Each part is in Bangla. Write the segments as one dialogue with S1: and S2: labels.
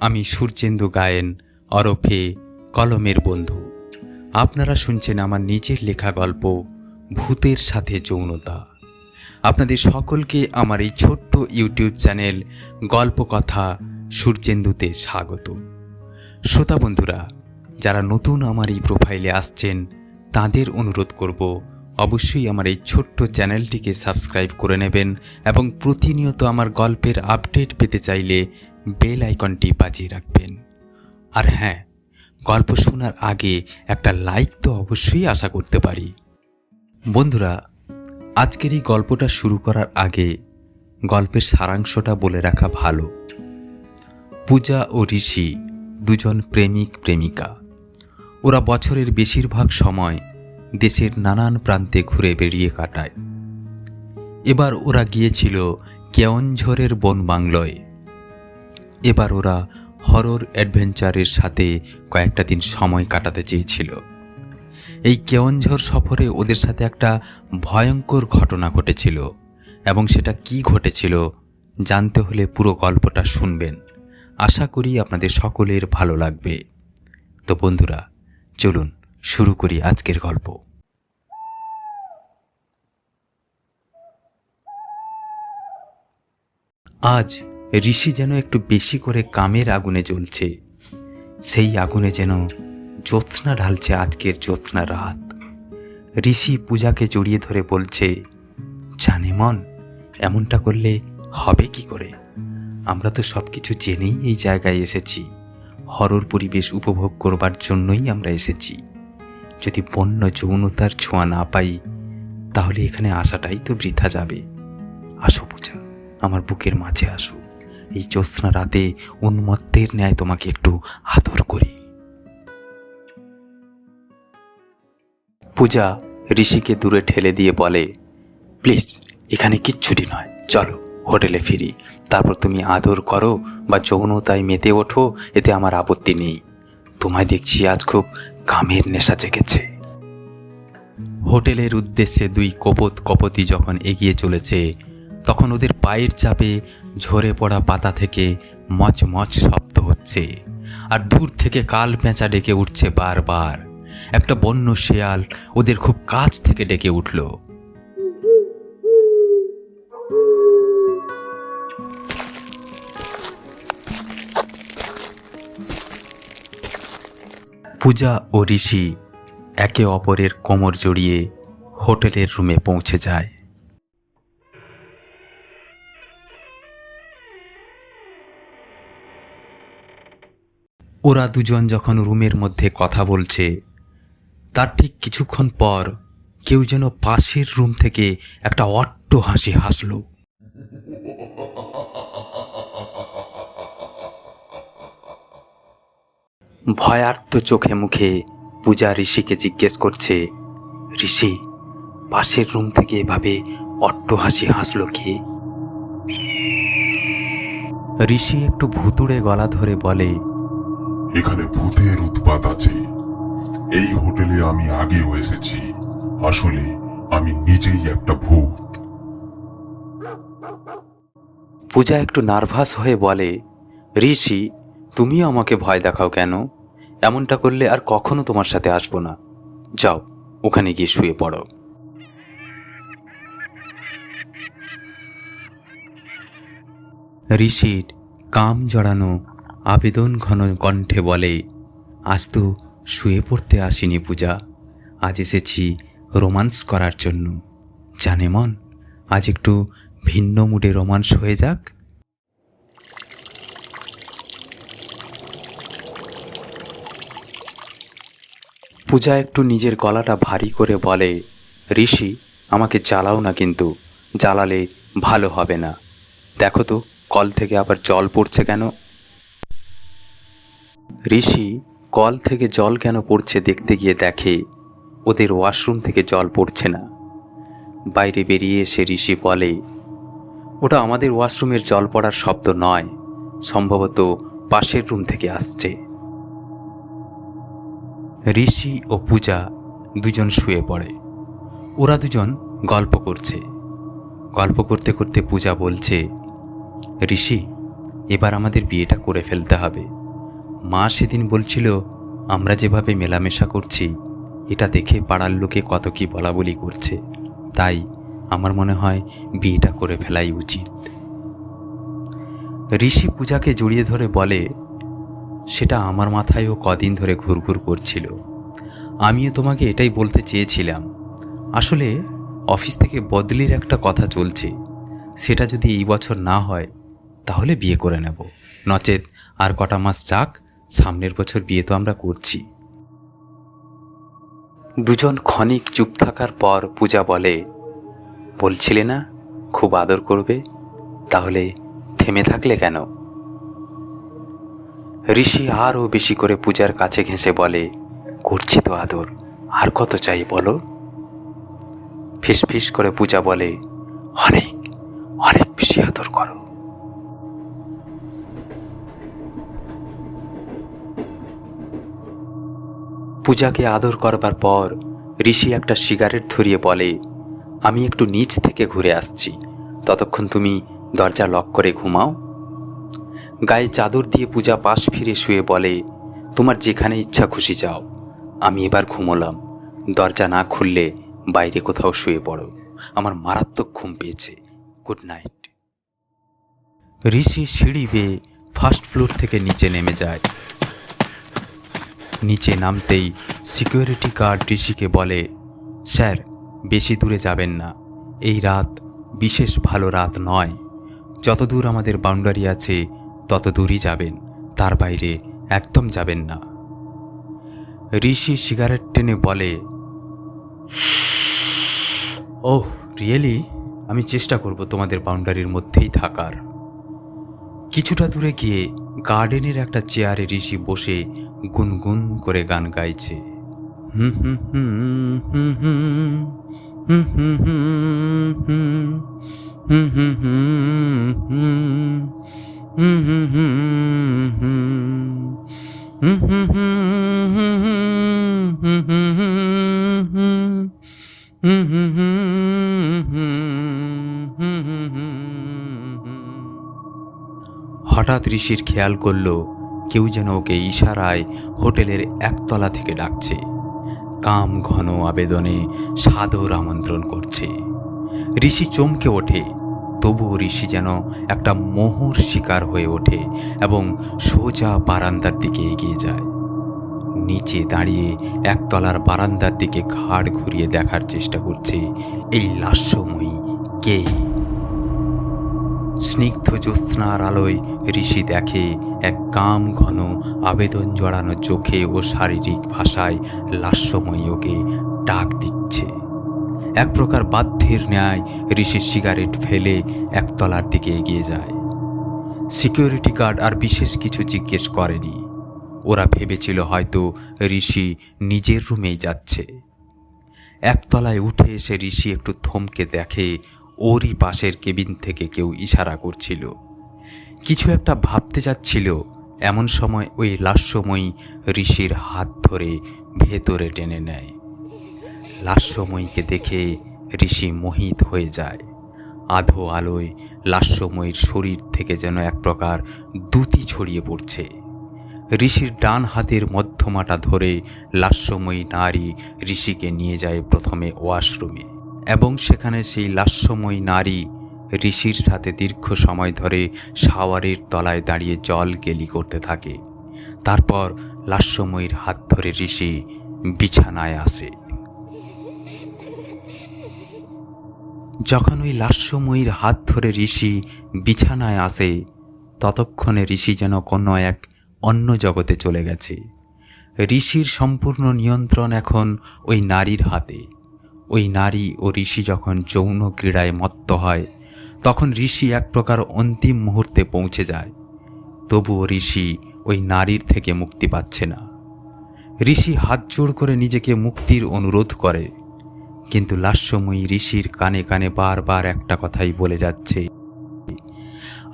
S1: আমি সূর্যেন্দু গায়েন, অরফে, কলমের বন্ধু। আপনারা শুনছেন আমার নিজের লেখা গল্প, ভূতের সাথে যৌনতা। আপনাদের সকলকে আমার এই ছোট্ট ইউটিউব চ্যানেল গল্প কথা সূর্যেন্দুতে স্বাগত। শ্রোতা বন্ধুরা, যারা নতুন আমার এই প্রোফাইলে আসছেন, তাদের অনুরোধ করব, অবশ্যই আমার এই ছোট্ট চ্যানেলটিকে সাবস্ক্রাইব করে নেবেন এবং প্রতিনিয়ত আমার গল্পের আপডেট পেতে চাইলে বেল আইকনটি বাজিয়ে রাখবেন। আর হ্যাঁ গল্প শোনার আগে একটা লাইক তো অবশ্যই আশা করতে পারি। বন্ধুরা, আজকের এই গল্পটা শুরু করার আগে গল্পের সারাংশটা বলে রাখা ভালো। পূজা ও ঋষি দুজন প্রেমিক প্রেমিকা। ওরা বছরের বেশিরভাগ সময় দেশের নানান প্রান্তে ঘুরে বেরিয়ে কাটায়। এবার ওরা গিয়েছিল কেওনঝড়ের বন বাংলোয় এবার ওরা হরর অ্যাডভেঞ্চারের সাথে কয়েকটা দিন সময় কাটাতে চেয়েছিল। এই কেওনঝড় সফরে ওদের সাথে একটা ভয়ঙ্কর ঘটনা ঘটেছিল এবং সেটা কি ঘটেছিল জানতে হলে পুরো গল্পটা শুনবেন। আশা করি আপনাদের সকলের ভালো লাগবে। তো বন্ধুরা, চলুন শুরু করি আজকের গল্প। আজ ঋষি যেন একটু বেশি করে কামের আগুনে জ্বলছে, সেই আগুনে যেন জ্যোৎস্না ঢালছে আজকের জ্যোৎস্না রাত। ঋষি পূজাকে জড়িয়ে ধরে বলছে, জানে মন, এমনটা করলে হবে কি করে? আমরা তো সব কিছু জেনেই এই জায়গায় এসেছি। হরর পরিবেশ উপভোগ করবার জন্যই আমরা এসেছি। যদি বন্য যৌনতার ছোঁয়া না পাই, তাহলে এখানে আসাটাই তো বৃথা যাবে। আসো পূজা, আমার বুকের মাঝে আসো। এই জ্যোৎস্না রাতে উন্মত্তের ন্যায় তোমাকে একটু আদর করি। পূজা ঋষিকে দূরে ঠেলে দিয়ে বলে, প্লিজ, এখানে কিচ্ছুটি নয়। চলো, হোটেলে ফিরি। তারপর তুমি আদর করো বা যৌনতায় মেতে ওঠো, এতে আমার আপত্তি নেই। তোমায় দেখছি আজ খুব কামের নেশা জেগেছে। হোটেলের উদ্দেশ্যে দুই কপত কপতি যখন এগিয়ে চলেছে তখন ওদের পায়ের চাপে ঝরে পড়া পাতা থেকে মচমচ শব্দ হচ্ছে। আর দূর থেকে কাল পেঁচা ডেকে উঠছে বারবার। একটা বন্য শেয়াল ওদের খুব কাছ থেকে ডেকে উঠল। পূজা ও ঋষি একে অপরের কোমর জড়িয়ে হোটেলের রুমে পৌঁছে যায়। ওরা দুজন যখন রুমের মধ্যে কথা বলছে, তার ঠিক কিছুক্ষণ পর কেউ যেন পাশের রুম থেকে একটা অট্ট হাসি হাসল। ভয়ার্ত চোখে মুখে পূজা ঋষিকে জিজ্ঞেস করছে, ঋষি, পাশের রুম থেকে এভাবে অট্ট হাসি হাসল কে? ঋষি একটু ভুতুড়ে গলা ধরে বলে
S2: এখানে ভূতের উৎপাত আছে। এই হোটেলে আমি আগেও এসেছি। আসলে আমি নিজেই একটা ভূত।
S1: পূজা একটু নার্ভাস হয়ে বলে ঋষি তুমিও আমাকে ভয় দেখাও কেন? এমনটা করলে আর কখনো তোমার সাথে আসব না। যাও ওখানে গিয়ে শুয়ে পড়ো। ঋষির কাম জড়ানো আবেদন ঘন কণ্ঠে বলে, আজ তো শুয়ে পড়তে আসিনি পূজা, আজ এসেছি রোমান্স করার জন্য। জানে মন, আজ একটু ভিন্ন মুডে রোমান্স হয়ে যাক? পূজা একটু নিজের গলাটা ভারী করে বলে, ঋষি, আমাকে জ্বালাও না কিন্তু, জ্বালালে ভালো হবে না। দেখো তো, কল থেকে আবার জল পড়ছে কেন? ঋষি কল থেকে জল কেন পড়ছে দেখতে গিয়ে দেখে, ওদের ওয়াশরুম থেকে জল পড়ছে না। বাইরে বেরিয়ে এসে ঋষি বলে, ওটা আমাদের ওয়াশরুমের জল পড়ার শব্দ নয়, সম্ভবত পাশের রুম থেকে আসছে। ঋষি ও পূজা দুজন শুয়ে পড়ে। ওরা দুজন গল্প করছে। গল্প করতে করতে পূজা বলছে, ঋষি, এবার আমাদের বিয়েটা করে ফেলতে হবে। মা সেদিন বলছিল, আমরা যেভাবে মেলামেশা করছি, এটা দেখে পাড়ার লোকে কত কি বলা বলি করছে। তাই আমার মনে হয় বিয়েটা করে ফেলাই উচিত। ঋষি পূজাকে জড়িয়ে ধরে বলে, সেটা আমার মাথায়ও কদিন ধরে ঘুরঘুর করছিল। আমিও তোমাকে এটাই বলতে চেয়েছিলাম। আসলে অফিস থেকে বদলির একটা কথা চলছে। সেটা যদি এই বছর না হয়, তাহলে বিয়ে করে নেব। নচেত আর কটা মাস যাক সামনের বছর বিয়ে তো আমরা করছি। দুজন ক্ষণিক চুপ থাকার পর পূজা বলে, বলছিলে না খুব আদর করবে? তাহলে থেমে থাকলে কেন? ঋষি আরও বেশি করে পূজার কাছে ঘেঁষে বলে, করছি তো আদর, আর কত চাই বলো? ফিস ফিস করে পূজা বলে, অনেক অনেক বেশি আদর করো। পূজাকে আদর করবার পর ঋষি একটা সিগারেট ধরিয়ে বলে, আমি একটু নিচ থেকে ঘুরে আসছি। ততক্ষণ তুমি দরজা লক করে ঘুমাও। গায়ে চাদর দিয়ে পূজা পাশ ফিরে শুয়ে বলে, তোমার যেখানে ইচ্ছা খুশি যাও। আমি এবার ঘুমোলাম। দরজা না খুললে বাইরে কোথাও শুয়ে পড়ো। আমার মারাত্মক ঘুম পেয়েছে। Good night. ঋষি সিঁড়ি বেয়ে ফার্স্ট ফ্লোর থেকে নিচে নেমে যায়। নিচে নামতেই সিকিউরিটি গার্ড ঋষিকে বলে, স্যার, বেশি দূরে যাবেন না। এই রাত বিশেষ ভালো রাত নয়। যত দূর আমাদের বাউন্ডারি আছে তত দূরই যাবেন। তার বাইরে একদম যাবেন না। ঋষি সিগারেট টেনে বলে, ওহ, রিয়েলি? আমি চেষ্টা করব তোমাদের বাউন্ডারির মধ্যেই থাকার। কিছুটা দূরে গিয়ে গার্ডেনের একটা চেয়ারে ঋষি বসে গুনগুন করে গান গাইছে হুম হুম হুম হুম হুম হুম হুম হুম হুম হুম হুম হুম হুম হঠাৎ ঋষির খেয়াল করল, কেউ যেন ওকে ইশারায় হোটেলের একতলা থেকে ডাকছে। কাম ঘন আবেদনে সাদর আমন্ত্রণ করছে। ঋষি চমকে ওঠে, তবুও ঋষি যেন একটা মোহর শিকার হয়ে ওঠে এবং সোজা বারান্দার দিকে এগিয়ে যায়। নিচে দাঁড়িয়ে একতলার বারান্দার দিকে ঘাড় ঘুরিয়ে দেখার চেষ্টা করছে এই লাস্যময়ী কে? স্নিগ্ধ জ্যোৎস্নার আলোয় ঋষি দেখে এক কাম ঘন আবেদন জড়ানো চোখে ও শারীরিক ভাষায় লাস্যময়ী ওকে ডাক দিচ্ছে। এক প্রকার বাধ্যের ন্যায় ঋষি সিগারেট ফেলে একতলার দিকে এগিয়ে যায়। সিকিউরিটি গার্ড আর বিশেষ কিছু জিজ্ঞেস করেনি। ওরা ভেবেছিল হয়তো ঋষি নিজের রুমেই যাচ্ছে। একতলায় উঠে এসে ঋষি একটু থমকে দেখে ওরই পাশের কেবিন থেকে কেউ ইশারা করছিল। কিছু একটা ভাবতে যাচ্ছিল এমন সময় ওই লাস্যময়ী ঋষির হাত ধরে ভেতরে টেনে নেয়। লাস্যময়ীকে দেখে ঋষি মোহিত হয়ে যায়। আধো আলোয় লাস্যময়ীর শরীর থেকে যেন এক প্রকার দ্যুতি ছড়িয়ে পড়ছে। ঋষির ডান হাতের মধ্যমাটা ধরে লাস্যময়ী নারী ঋষিকে নিয়ে যায় প্রথমে ওয়াশরুমে। এবং সেখানে সেই লাস্যময়ী নারী ঋষির সাথে দীর্ঘ সময় ধরে শাওয়ারের তলায় দাঁড়িয়ে জল গেলি করতে থাকে। তারপর লাস্যময়ীর হাত ধরে ঋষি বিছানায় আসে। যখন ওই লাস্যময়ীর হাত ধরে ঋষি বিছানায় আসে, ততক্ষণে ঋষি যেন কোনো এক অন্য জগতে চলে গেছে। ঋষির সম্পূর্ণ নিয়ন্ত্রণ এখন ওই নারীর হাতে। ওই নারী ও ঋষি যখন যৌন ক্রীড়ায় মত্ত হয়, তখন ঋষি এক প্রকার অন্তিম মুহূর্তে পৌঁছে যায়। তবুও ঋষি ওই নারীর থেকে মুক্তি পাচ্ছে না। ঋষি হাত জোড় করে নিজেকে মুক্তির অনুরোধ করে, কিন্তু লাস্যময়ী ঋষির কানে কানে বারবার একটা কথাই বলে যাচ্ছে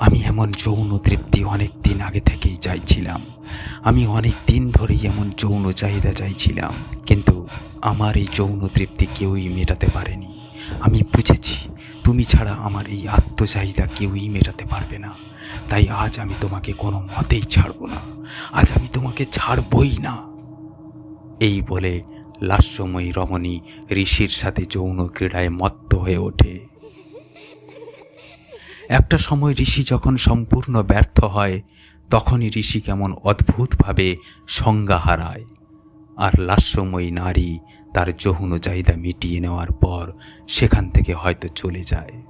S1: আমি এমন যৌন তৃপ্তি অনেক দিন আগে থেকেই চাইছিলাম। আমি অনেক দিন ধরেই এমন যৌন চাহিদা চাইছিলাম, কিন্তু আমার এই যৌন তৃপ্তি কেউই মেটাতে পারেনি। আমি বুঝেছি, তুমি ছাড়া আমার এই আত্মচাহিদা কেউই মেটাতে পারবে না। তাই আজ আমি তোমাকে কোনো মতেই ছাড়বো না। আজ আমি তোমাকে ছাড়বই না। এই বলে লাস্যময়ী রমণী ঋষির সাথে যৌন ক্রীড়ায় মত্ত হয়ে ওঠে। একটা সময় ঋষি যখন সম্পূর্ণ ব্যর্থ হয়, তখনই ঋষি কেমন অদ্ভুতভাবে সংজ্ঞা হারায়। আর লাস্যময়ী নারী তার যৌন চাহিদা মিটিয়ে নেওয়ার পর সেখান থেকে হয়তো চলে যায়।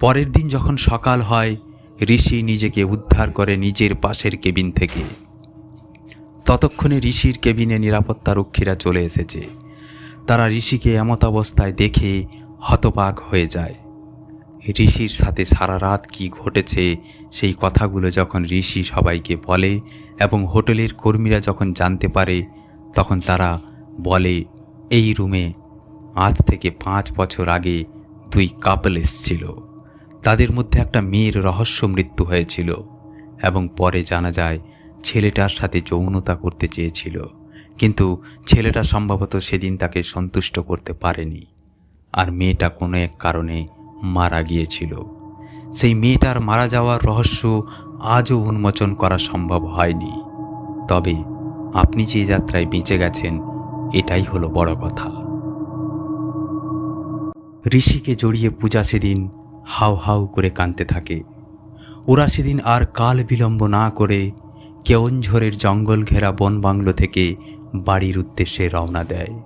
S1: পরের দিন যখন সকাল হয়, ঋষি নিজেকে উদ্ধার করে নিজের পাশের কেবিন থেকে। ততক্ষণে ঋষির কেবিনে নিরাপত্তা রক্ষীরা চলে এসেছে। তারা ঋষিকে এমত অবস্থায় দেখে হতবাক হয়ে যায়। ঋষির সাথে সারা রাত কি ঘটেছে, সেই কথাগুলো যখন ঋষি সবাইকে বলে এবং হোটেলের কর্মীরা যখন জানতে পারে, তখন তারা বলে, এই রুমে আজ থেকে পাঁচ বছর আগে দুই কাপল এসছিল। তাদের মধ্যে একটা মেয়ের রহস্য মৃত্যু হয়েছিল এবং পরে জানা যায় ছেলেটার সাথে যৌনতা করতে চেয়েছিল। কিন্তু ছেলেটা সম্ভবত সেদিন তাকে সন্তুষ্ট করতে পারেনি। আর মেয়েটা কোনো এক কারণে মারা গিয়েছিল। সেই মেয়েটার মারা যাওয়ার রহস্য আজও উন্মোচন করা সম্ভব হয়নি। তবে আপনি যে যাত্রায় বেঁচে গেছেন, এটাই হলো বড় কথা। ঋষিকে জড়িয়ে পূজা সেদিন হাউ হাউ করে কাঁদতে থাকে। ওরা সেদিন আর কাল বিলম্ব না করে কেওনঝড়ের জঙ্গল ঘেরা বন বাংলো থেকে বাড়ির উদ্দেশ্যে রওনা দেয়।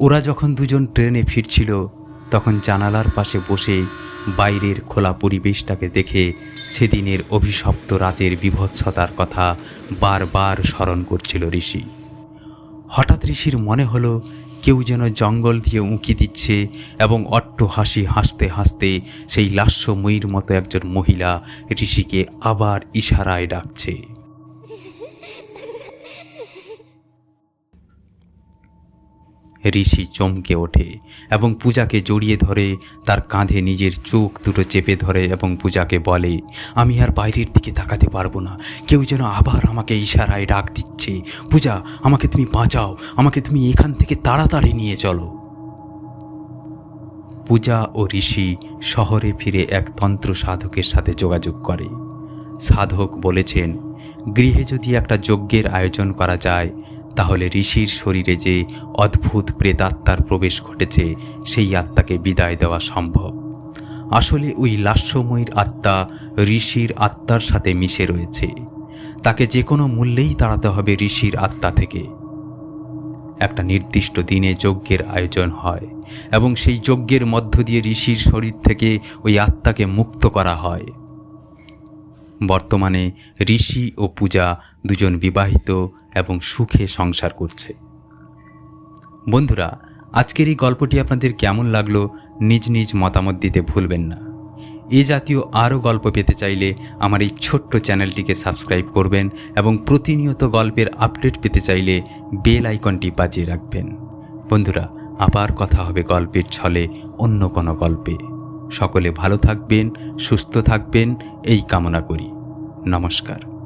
S1: ওরা যখন দুজন ট্রেনে ফিরছিল তখন জানালার পাশে বসে বাইরের খোলা পরিবেশটাকে দেখে সেদিনের অভিশপ্ত রাতের বিভৎসতার কথা বারবার স্মরণ করছিল ঋষি। হঠাৎ ঋষির মনে হলো কেউ যেন জঙ্গল দিয়ে উঁকি দিচ্ছে এবং অট্ট হাসি হাসতে হাসতে সেই লাস্যময়ীর মতো একজন মহিলা ঋষিকে আবার ইশারায় ডাকছে। ঋষি চমকে ওঠে এবং পূজাকে জড়িয়ে ধরে, তার কাঁধে নিজের চোখ দুটো চেপে ধরে এবং পূজাকে বলে, আমি আর বাইরের দিকে তাকাতে পারব না। কেউ যেন আবার আমাকে ইশারায় ডাক দিচ্ছে। পূজা, আমাকে তুমি বাঁচাও। আমাকে তুমি এখান থেকে তাড়াতাড়ি নিয়ে চলো। পূজা ও ঋষি শহরে ফিরে এক তন্ত্র সাধকের সাথে যোগাযোগ করে। সাধক বলেছেন, গৃহে যদি একটা যজ্ঞের আয়োজন করা যায় তাহলে ঋষির শরীরে যে অদ্ভুত প্রেতাত্মার প্রবেশ ঘটেছে, সেই আত্মাকে বিদায় দেওয়া সম্ভব। আসলে ওই লাস্যময়ীর আত্মা ঋষির আত্মার সাথে মিশে রয়েছে। তাকে যে কোনো মূল্যেই তাড়াতে হবে ঋষির আত্মা থেকে। একটা নির্দিষ্ট দিনে যজ্ঞের আয়োজন হয় এবং সেই যজ্ঞের মধ্য দিয়ে ঋষির শরীর থেকে ওই আত্মাকে মুক্ত করা হয়। বর্তমানে ঋষি ও পূজা দুজন বিবাহিত এবং সুখে সংসার করছে। বন্ধুরা, আজকের এই গল্পটি আপনাদের কেমন লাগল নিজ নিজ মতামত দিতে ভুলবেন না। এ জাতীয় আরও গল্প পেতে চাইলে আমার এই ছোট্ট চ্যানেলটিকে সাবস্ক্রাইব করবেন এবং প্রতিনিয়ত গল্পের আপডেট পেতে চাইলে বেল আইকনটি বাজিয়ে রাখবেন। বন্ধুরা, আবার কথা হবে গল্পের ছলে অন্য কোনো গল্পে। সকলে ভালো থাকবেন সুস্থ থাকবেন এই কামনা করি। নমস্কার।